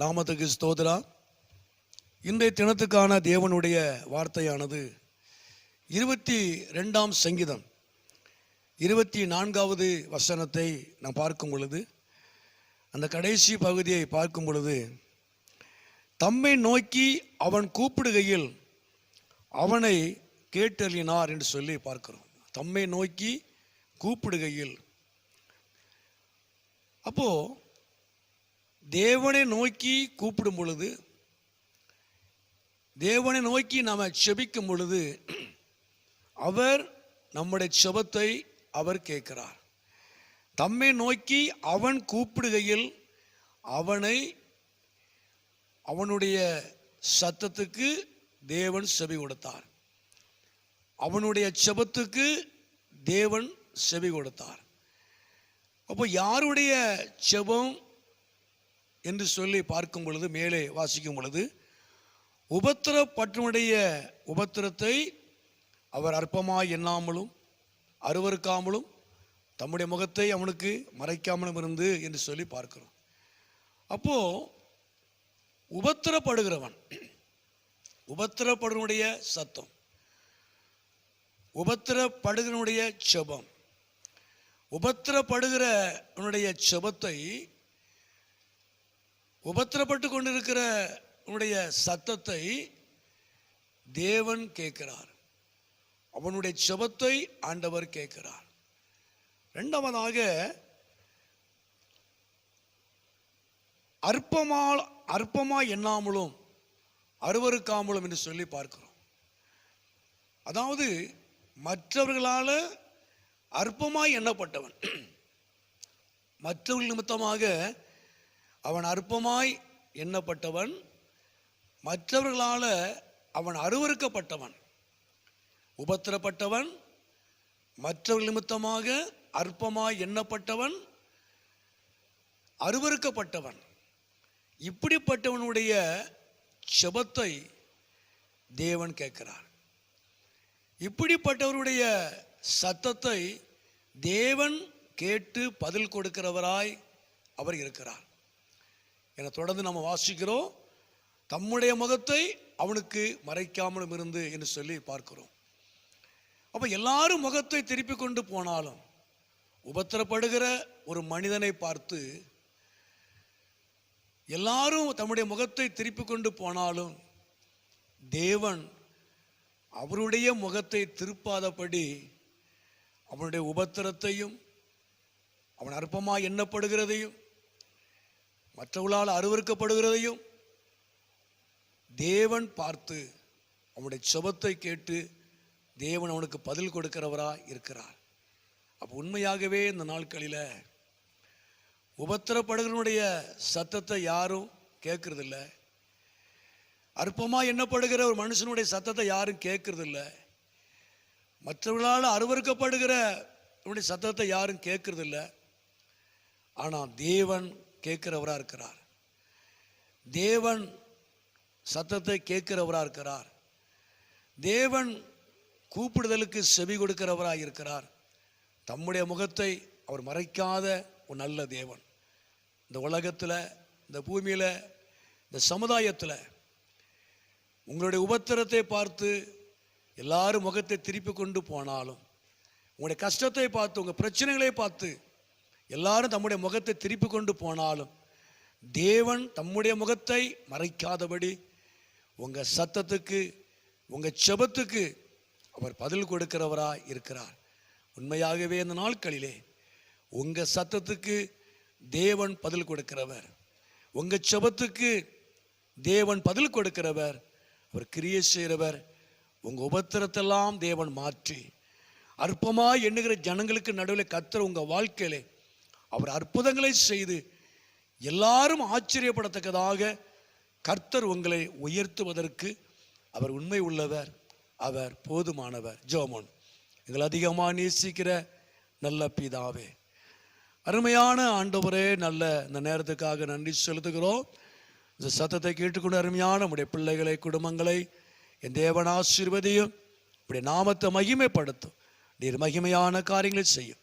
நாமத்துக்கு ஸ்தோதரா இன்றைய தினத்துக்கான தேவனுடைய வார்த்தையானது இருபத்தி ரெண்டாம் சங்கீதம். இருபத்தி நான்காவது வசனத்தை நாம் பார்க்கும் பொழுது அந்த கடைசி பகுதியை பார்க்கும் பொழுது தம்மை நோக்கி அவன் கூப்பிடுகையில் அவனை கேட்டறினார் என்று சொல்லி பார்க்கிறோம். தம்மை நோக்கி கூப்பிடுகையில். அப்போது தேவனை நோக்கி கூப்பிடும் பொழுது தேவனை நோக்கி நாம் செபிக்கும் பொழுது அவர் நம்முடைய செபத்தை அவர் கேட்கிறார். தம்மை நோக்கி அவன் கூப்பிடுகையில் அவனை அவனுடைய சத்தத்துக்கு தேவன் செவி கொடுத்தார். அவனுடைய செபத்துக்கு தேவன் செவி கொடுத்தார். அப்போ யாருடைய செபம் என்று சொல்லி பார்க்கும் பொழுது மேலே வாசிக்கும் பொழுது உபத்திரப்பட்டனுடைய உபத்திரத்தை அவர் அற்பமாய் எண்ணாமலும் அருவறுக்காமலும் தம்முடைய முகத்தை அவனுக்கு மறைக்காமலும் இருந்து என்று சொல்லி பார்க்கிறோம். அப்போ உபத்திரப்படுகிறவன் உபத்திரப்படுவனுடைய சத்தம் உபத்திரப்படுகிறனுடைய செபம் உபத்திரப்படுகிறவனுடைய செபத்தை உபத்திரப்பட்டு கொண்டிருக்கிற உன்னுடைய சத்தத்தை தேவன் கேட்கிறார். அவனுடைய செபத்தை ஆண்டவர் கேட்கிறார். ரெண்டாவதாக அற்பமா அற்பமா எண்ணாமலும் அருவருக்காமலும் என்று சொல்லி பார்க்கிறோம். அதாவது மற்றவர்களால் அற்பமாய் எண்ணப்பட்டவன். மற்றவர்கள் நிமித்தமாக அவன் அற்பமாய் எண்ணப்பட்டவன் மற்றவர்களால் அவன் அருவறுக்கப்பட்டவன் உபத்திரப்பட்டவன் மற்றவர்கள் நிமித்தமாக அற்பமாய் எண்ணப்பட்டவன் அருவறுக்கப்பட்டவன் இப்படிப்பட்டவனுடைய செபத்தை தேவன் கேட்கிறார். இப்படிப்பட்டவருடைய சத்தத்தை தேவன் கேட்டு பதில் கொடுக்கிறவராய் அவர் இருக்கிறார். என தொடர்ந்து நம்ம வாசிக்கிறோம். தம்முடைய முகத்தை அவனுக்கு மறைக்காமலும் இருந்து என்று சொல்லி பார்க்கிறோம். அப்போ எல்லாரும் முகத்தை திருப்பி கொண்டு போனாலும் உபத்திரப்படுகிற ஒரு மனிதனை பார்த்து எல்லாரும் தம்முடைய முகத்தை திருப்பி கொண்டு போனாலும் தேவன் அவருடைய முகத்தை திருப்பாதபடி அவனுடைய உபத்திரத்தையும் அவன் அற்பமாக எண்ணப்படுகிறதையும் மற்றவர்களால் அருவறுக்கப்படுகிறதையும் தேவன் பார்த்து அவனுடைய செபத்தை கேட்டு தேவன் அவனுக்கு பதில் கொடுக்கிறவரா இருக்கிறார். அப்போ உண்மையாகவே இந்த நாட்களில் உபத்திரப்படுகிறனுடைய சத்தத்தை யாரும் கேட்கறதில்ல. அற்பமாக எண்ணப்படுகிற ஒரு மனுஷனுடைய சத்தத்தை யாரும் கேட்கறதில்ல. மற்றவர்களால் அருவறுக்கப்படுகிற சத்தத்தை யாரும் கேட்கறதில்ல. ஆனால் தேவன் கேட்கிறவராக இருக்கிறார். தேவன் சத்தத்தை கேட்கிறவராக இருக்கிறார். தேவன் கூப்பிடுதலுக்கு செவி கொடுக்கிறவராக இருக்கிறார். தம்முடைய முகத்தை அவர் மறைக்காத ஒரு நல்ல தேவன். இந்த உலகத்தில் இந்த பூமியில் இந்த சமுதாயத்தில் உங்களுடைய உபத்திரத்தை பார்த்து எல்லாரும் முகத்தை திருப்பி கொண்டு போனாலும் உங்களுடைய கஷ்டத்தை பார்த்து உங்கள் பிரச்சனைகளை பார்த்து எல்லாரும் தம்முடைய முகத்தை திருப்பி கொண்டு போனாலும் தேவன் தம்முடைய முகத்தை மறைக்காதபடி உங்கள் சத்தத்துக்கு உங்கள் செபத்துக்கு அவர் பதில் கொடுக்கிறவராக இருக்கிறார். உண்மையாகவே இந்த நாட்களிலே உங்கள் சத்தத்துக்கு தேவன் பதில் கொடுக்கிறவர். உங்கள் செபத்துக்கு தேவன் பதில் கொடுக்கிறவர். அவர் கிரியை செய்கிறவர். உங்கள் உபத்திரத்தெல்லாம் தேவன் மாற்றி. அற்பமாக எண்ணுகிற ஜனங்களுக்கு நடுவில் கத்துற உங்கள் வாழ்க்கையிலே அவர் அற்புதங்களை செய்து எல்லாரும் ஆச்சரியப்படத்தக்கதாக கர்த்தர் உங்களை உயர்த்துவதற்கு அவர் உண்மை உள்ளவர் அவர் போதுமானவர். ஜோமோன் எங்களை அதிகமாக நேசிக்கிற நல்ல பிதாவே. அருமையான ஆண்டவரே நல்ல இந்த நேரத்துக்காக நன்றி செலுத்துகிறோம். இந்த சத்தத்தை கேட்டுக்கொண்டு அருமையான நம்முடைய பிள்ளைகளை குடும்பங்களை என் தேவன் ஆசீர்வதியும் இப்படி நாமத்தை மகிமைப்படுத்தும். நீர் மகிமையான காரியங்களை செய்யும்.